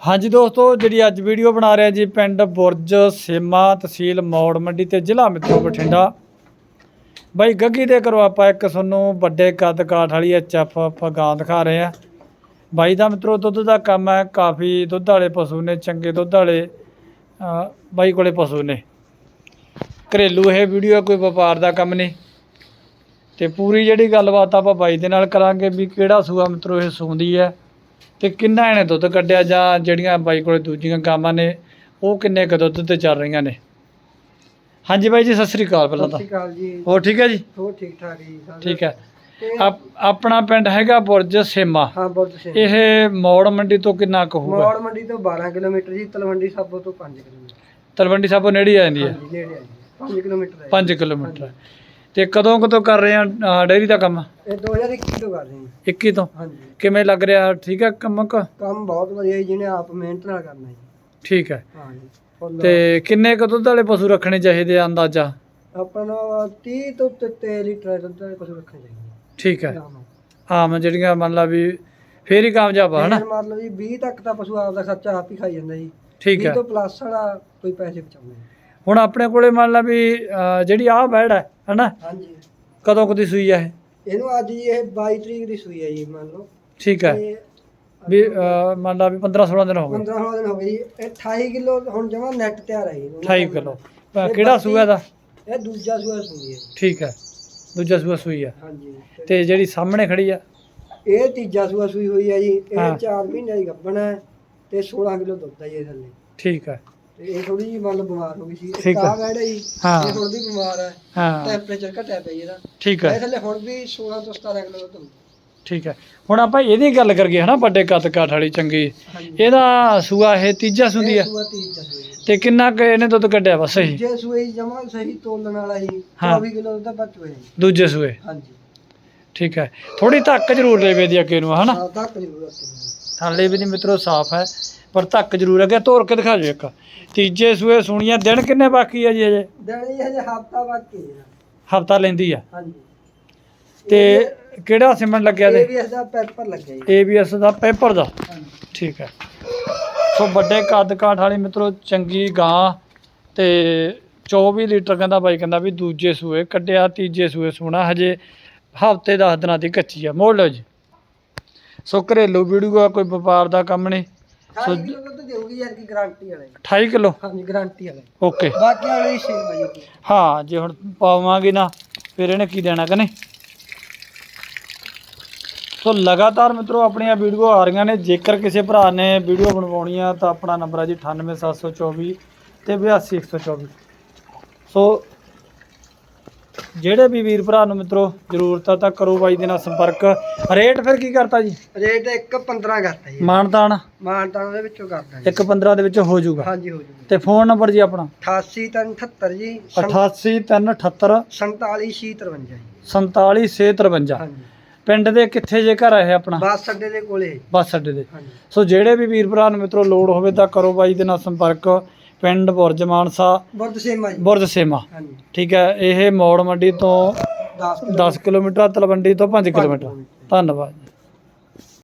ਹਾਂਜੀ ਦੋਸਤੋ, ਜਿਹੜੀ ਅੱਜ ਵੀਡੀਓ ਬਣਾ ਰਿਹਾ ਜੀ, ਪਿੰਡ ਬੁਰਜ ਸੇਮਾ ਤਹਿਸੀਲ ਮੌੜ ਮੰਡੀ ਤੇ ਜ਼ਿਲ੍ਹਾ ਮਿੱਤਰੋ ਬਠਿੰਡਾ। ਬਾਈ, ਗੱਗੀ ਦੇ ਕਰੋ ਆਪਾਂ ਇੱਕ ਤੁਹਾਨੂੰ ਵੱਡੇ ਕੱਦ ਕਾਠ ਵਾਲੀ ਐਚਐਫ ਆਪਾਂ ਗਾਂ ਦਿਖਾ ਰਹੇ ਹਾਂ। ਬਾਈ ਦਾ ਮਿੱਤਰੋ, ਦੁੱਧ ਦਾ ਕੰਮ ਹੈ, ਕਾਫੀ ਦੁੱਧ ਵਾਲੇ ਪਸ਼ੂ ਨੇ, ਚੰਗੇ ਦੁੱਧ ਵਾਲੇ ਬਾਈ ਕੋਲੇ ਪਸ਼ੂ ਨੇ। ਘਰੇਲੂ ਇਹ ਵੀਡੀਓ ਕੋਈ ਵਪਾਰ ਦਾ ਕੰਮ ਨਹੀਂ। ਤੇ ਪੂਰੀ ਜਿਹੜੀ ਗੱਲਬਾਤ ਆਪਾਂ ਬਾਈ ਦੇ ਨਾਲ ਕਰਾਂਗੇ ਵੀ ਕਿਹੜਾ ਸੂਆ ਮਿੱਤਰੋ, ਇਹ ਸੂੰਦੀ ਹੈ। ਤੇ ਕਿੰਨਾ ਇਹਨੇ ਦੁੱਧ ਕੱਢਿਆ ਜਾਂ ਜਿਹੜੀਆਂ ਬਾਈ ਕੋਲੇ ਦੂਜੀਆਂ ਗਾਵਾਂ ਨੇ ਉਹ ਕਿੰਨੇ ਕੁ ਦੁੱਧ ਤੇ ਚੱਲ ਰਹੀਆਂ ਨੇ? ਹਾਂਜੀ ਬਾਈ ਜੀ ਸਤਿ ਸ੍ਰੀ ਅਕਾਲ ਪਹਿਲਾਂ ਸਤਿ ਤਾਂ ਸ਼੍ਰੀ ਅਕਾਲ ਜੀ। ਹੋਰ ਠੀਕ ਹੈ ਜੀ? ਹੋ ਠੀਕ ਠਾਕ ਜੀ। ਠੀਕ ਹੈ। ਆਪ- ਆਪਣਾ ਪਿੰਡ ਹੈਗਾ ਬੁਰਜ ਸੇਮਾ। ਹਾਂ ਬਹੁਤ ਸੇ ਇਹ ਮੌੜ ਮੰਡੀ ਤੋਂ ਕਿੰਨਾ ਕੁ ਹੋਊਗਾ? ਮੌੜ ਮੰਡੀ ਤੋਂ 12 ਕਿਲੋਮੀਟਰ ਜੀ ਤਲਵੰਡੀ ਸਾਬੋ ਤੋਂ 5 ਕਿਲੋਮੀਟਰ। ਤਲਵੰਡੀ ਸਾਬੋ ਨੇੜੇ ਆ ਜਾਂਦੀ ਹੈ? ਹਾਂਜੀ ਨੇੜੇ ਆ ਜੀ 5 ਕਿਲੋਮੀਟਰ ਹੈ। 5 ਕਿਲੋਮੀਟਰ। ਤੇ ਕਦੋਂ ਕਦੋਂ ਕਰ ਰਹੇ ਆ ਡੇਅਰੀ ਦਾ ਕੰਮ? ਇਹ 2021 ਤੋਂ ਕਰ ਰਹੇ ਹਾਂ। 21 ਤੋਂ? ਹਾਂਜੀ। ਕਿਵੇਂ ਲੱਗ ਰਿਹਾ? ਠੀਕ ਹੈ ਕੰਮ ਕ? ਕੰਮ ਬਹੁਤ ਵਧੀਆ ਜੀ ਜਿਹਨੇ ਆਪ ਮਿਹਨਤ ਨਾਲ ਕਰਨਾ ਜੀ। ਠੀਕ ਹੈ। ਹਾਂ ਜੀ ਫੁੱਲ ਤੇ ਕਿੰਨੇ ਕੁ ਦੁੱਧ ਵਾਲੇ ਪਸ਼ੂ ਰੱਖਣੇ ਚਾਹੀਦੇ ਆ ਅੰਦਾਜ਼ਾ? ਆਪਾਂ ਨੂੰ 30 ਤੋਂ ਤੇ ਲੀਟਰ ਦੁੱਧ ਦੇ ਕੁਝ ਰੱਖਣੇ ਚਾਹੀਦੇ ਠੀਕ ਹੈ। ਆਮ। ਜਿਹੜੀਆਂ ਮੰਨ ਲਾ ਵੀ ਫੇਰ ਹੀ ਕਾਮਯਾਬ ਆ ਹਨਾ? ਮਤਲਬ ਜੀ 20 ਤੱਕ ਤਾਂ ਪਸ਼ੂ ਆਪ ਦਾ ਖਰਚਾ ਆਪ ਹੀ ਖਾਈ ਜਾਂਦਾ ਜੀ। ਠੀਕ 20 ਹੈ। ਤੋਂ ਪਲੱਸ ਵਾਲਾ ਕੋਈ ਪੈਸੇ ਬਚਾਉਂਦੇ ਨਹੀਂ। ਹੁਣ ਆਪਣੇ ਕੋਲੇ ਮੰਨ ਲਾ ਵੀ ਜਿਹੜੀ ਆਹ ਬੈੜ ਹੈ ਹਨਾ? ਹਾਂਜੀ। ਕਦੋਂ ਕਦੀ ਸੂਈ ਹੈ ਇਹ? ਇਹਨੂੰ ਅੱਜ ਜੀ ਇਹ 22 ਤਰੀਕ ਦੀ ਸੂਈ ਹੈ ਜੀ ਮੰਨ ਲਓ। ਠੀਕ ਹੈ। ਤੇ ਵੀ ਮੰਨ ਲਾ ਵੀ 15 16 ਦਿਨ ਹੋ ਗਏ। 15 16 ਦਿਨ ਹੋ ਗਏ ਜੀ। ਇਹ 28 ਕਿਲੋ ਹੁਣ ਜਮਾ ਨੈਟ ਤਿਆਰ ਹੈ ਜੀ 28 ਕਿਲੋ। ਕਿਹੜਾ ਸੂਆ ਦਾ ਇਹ ਦੂਜਾ ਸੂਆ ਸੂਈ ਹੈ। ਠੀਕ ਹੈ। ਦੂਜਾ ਸੂਆ ਸੂਈ ਆ ਹਾਂਜੀ। ਤੇ ਜਿਹੜੀ ਸਾਹਮਣੇ ਖੜੀ ਆ? ਇਹ ਤੀਜਾ ਸੂਆ ਸੂਈ ਹੋਈ ਹੈ ਜੀ। ਇਹ ਹਾਂ। 4 ਮਹੀਨੇ ਦੀ ਗੱਭਣ ਹੈ ਤੇ 16 ਕਿਲੋ ਦੁੱਧ ਹੈ ਜੀ ਥੱਲੇ। ਠੀਕ ਹੈ। ਇਹ ਥੋੜੀ ਜਿਹੀ ਮਤਲਬ ਬਿਮਾਰ ਹੋ ਗਈ ਸੀ। ਠੀਕ ਹੈ। ਕਾ ਬੈਠ ਜੀ ਹਾਂ। ਇਹ ਹੁਣ ਵੀ ਬਿਮਾਰ ਹੈ। ਹਾਂ। ਟੈਂਪਰੇਚਰ ਘਟਿਆ ਪਿਆ ਜੀ ਇਹਦਾ। ਠੀਕ ਇਹ ਹੈ ਥੱਲੇ ਹੁਣ ਵੀ 16 ਤੋਂ 17 ਕਿਲੋ ਦੁੱਧ ਹੁੰਦਾ। ਠੀਕ ਹੈ। ਹੁਣ ਆਪਾਂ ਇਹਦੀ ਗੱਲ ਕਰੀਏ ਹਨਾ ਵੱਡੇ ਕੱਦ ਕਾਠ ਵਾਲੀ ਚੰਗੀ। ਹਾਂਜੀ। ਇਹਦਾ ਸੂਆ ਇਹ ਤੀਜਾ ਸੁੰਦੀ ਇਹ ਆ ਸੂਆ ਤੀਜਾ ਸੂਆ ਜੀ। ਤੇ ਕਿੰਨਾ ਕੁ ਇਹਨੇ ਦੁੱਧ ਕੱਢਿਆ ਵਾ? ਸਹੀ। ਜੇ ਸੂਏ ਜਮਾ ਸਹੀ ਤੋਲਣ ਵਾਲਾ ਜੀ ਹਾਂ। 24 ਕਿਲੋ ਦੁੱਧ ਬਚ ਹੋਇਆ ਜੀ। ਦੂਜੇ ਸੂਏ? ਹਾਂਜੀ। ਠੀਕ ਹੈ। ਥੋੜੀ ਧੱਕ ਜ਼ਰੂਰ ਲੈਵੇ ਦੀ ਅੱਗੇ ਨੂੰ ਹਨਾ? ਹਾਂ ਤੱਕ ਜ਼ਰੂਰਤ ਹੈ। ਥਾਲੇ ਵੀ ਨਹੀਂ ਮਿੱਤਰੋ ਸਾਫ਼ ਹੈ। ਪਰ ਧੱਕ ਜ਼ਰੂਰ ਅੱਗੇ ਤੋੜ ਕੇ ਦਿਖਾ ਦਿਓ ਇੱਕ। ਤੀਜੇ ਸੂਏ ਸੁਣੀਆਂ ਦਿਨ ਕਿੰਨੇ ਬਾਕੀ ਆ ਜੀ ਅਜੇ? ਦੇਣੀ ਹਜੇ ਹਫਤਾ ਬਾਕੀ ਹੈ ਹਫਤਾ ਲੈਂਦੀ ਆ। ਹਾਂਜੀ। ਤੇ ਕਿਹੜਾ ਸਿਮਣ ਲੱਗਿਆ ਇਹ ਦੇ ਵੀ ਇਸਦਾ ਪੈਪਰ ਲੱਗਿਆ ਜੀ। ਏਬੀਐਸ ਦਾ ਪੇਪਰ ਦਾ? ਹਾਂਜੀ। ਠੀਕ ਹੈ। ਸੋ ਵੱਡੇ ਕੱਦ ਕਾਠ ਵਾਲੀ ਮਿੱਤਰੋ ਚੰਗੀ ਗਾਂ ਤੇ 24 ਲੀਟਰ ਕਹਿੰਦਾ ਬਾਈ ਕਹਿੰਦਾ ਵੀ ਦੂਜੇ ਸੂਏ ਕੱਢਿਆ ਤੀਜੇ ਸੂਏ ਸੋਣਾ ਹਜੇ ਹਫ਼ਤੇ 10 ਦਿਨਾਂ ਦੀ ਕੱਚੀ ਆ। ਮੋੜ ਲਓ ਜੀ। ਸੋ ਘਰੇਲੂ ਵੀਡੀਓ ਆ ਕੋਈ ਵਪਾਰ ਦਾ ਕੰਮ ਨਹੀਂ। 28 ਕਿਲੋ ਦੁੱਧ ਦੇਊਗੀ ਯਾਰ ਕੀ ਗਾਰੰਟੀ ਵਾਲਾ? ਜੀ 28 ਕਿਲੋ? ਹਾਂਜੀ ਗਾਰੰਟੀ ਵਾਲਾ। ਜੀ। ਓਕੇ ਬਾਕੀ ਵਾਲੇ ਹੈ ਜੀ ਹਾਂ ਜੇ ਹੁਣ ਪਾਵਾਂਗੇ ਨਾ ਫਿਰ ਇਹਨੇ ਕੀ ਦੇਣਾ ਕਿ ਨਹੀਂ? ਸੋ ਲਗਾਤਾਰ ਮਿੱਤਰੋ ਆਪਣੀਆਂ ਵੀਡੀਓ ਆ ਰਹੀਆਂ ਨੇ। ਜੇਕਰ ਕਿਸੇ ਭਰਾ ਨੇ ਵੀਡੀਓ ਬਣਵਾਉਣੀ ਆ ਤਾਂ ਆਪਣਾ ਨੰਬਰ ਹੈ ਜੀ 98724 ਤੇ 82124 ਸੋ ਜਿਹੜੇ ਵੀ ਵੀਰ ਭਰਾ ਨੂੰ ਮਿੱਤਰੋ ਜ਼ਰੂਰਤ ਆ ਤਾਂ ਕਰੋ ਬਾਈ ਦੇ ਨਾਲ ਸੰਪਰਕ। ਰੇਟ ਫਿਰ ਕੀ ਕਰਤਾ ਜੀ? ਰੇਟ 1.15 ਕਰਤਾ ਜੀ। ਮਾਨਤਾਨ? ਮਾਨਤਾਂ ਦੇ ਵਿੱਚੋਂ ਕਰਦਾ ਜੀ। 115 ਦੇ ਵਿੱਚ ਹੋ ਜਾਊਗਾ। ਹਾਂਜੀ ਹੋ ਜੂਗਾ ਤੇ ਫੋਨ ਨੰਬਰ ਜੀ ਆਪਣਾ? 88 378 ਜੀ। 88378 47 53 ਜੀ। 47653 ਹਾਂਜੀ। ਪਿੰਡ ਦੇ ਕਿੱਥੇ ਜੇ ਘਰ ਹੈ ਆਪਣਾ? ਬੱਸ ਅੱਡੇ ਦੇ ਕੋਲੇ। ਬੱਸ ਅੱਡੇ ਦੇ। ਸੋ ਜਿਹੜੇ ਵੀ ਵੀਰ ਭਰਾ ਨੂੰ ਮਿੱਤਰੋ ਲੋੜ ਹੋਵੇ ਤਾਂ ਕਰੋ ਬਾਈ ਦੇ ਨਾਲ ਸੰਪਰਕ। ਪਿੰਡ ਬੁਰਜ ਮਾਨਸਾ। ਬੁਰਦ ਸੇਮਾ ਜੀ। ਬੁਰਜ ਸੇਮਾ। ਹਾਂਜੀ। ਠੀਕ ਹੈ ਇਹ ਮੌੜ ਮੰਡੀ ਤੋਂ 10 10 ਕਿਲੋਮੀਟਰ। ਤਲਵੰਡੀ ਤੋਂ 5 ਕਿਲੋਮੀਟਰ। ਧੰਨਵਾਦ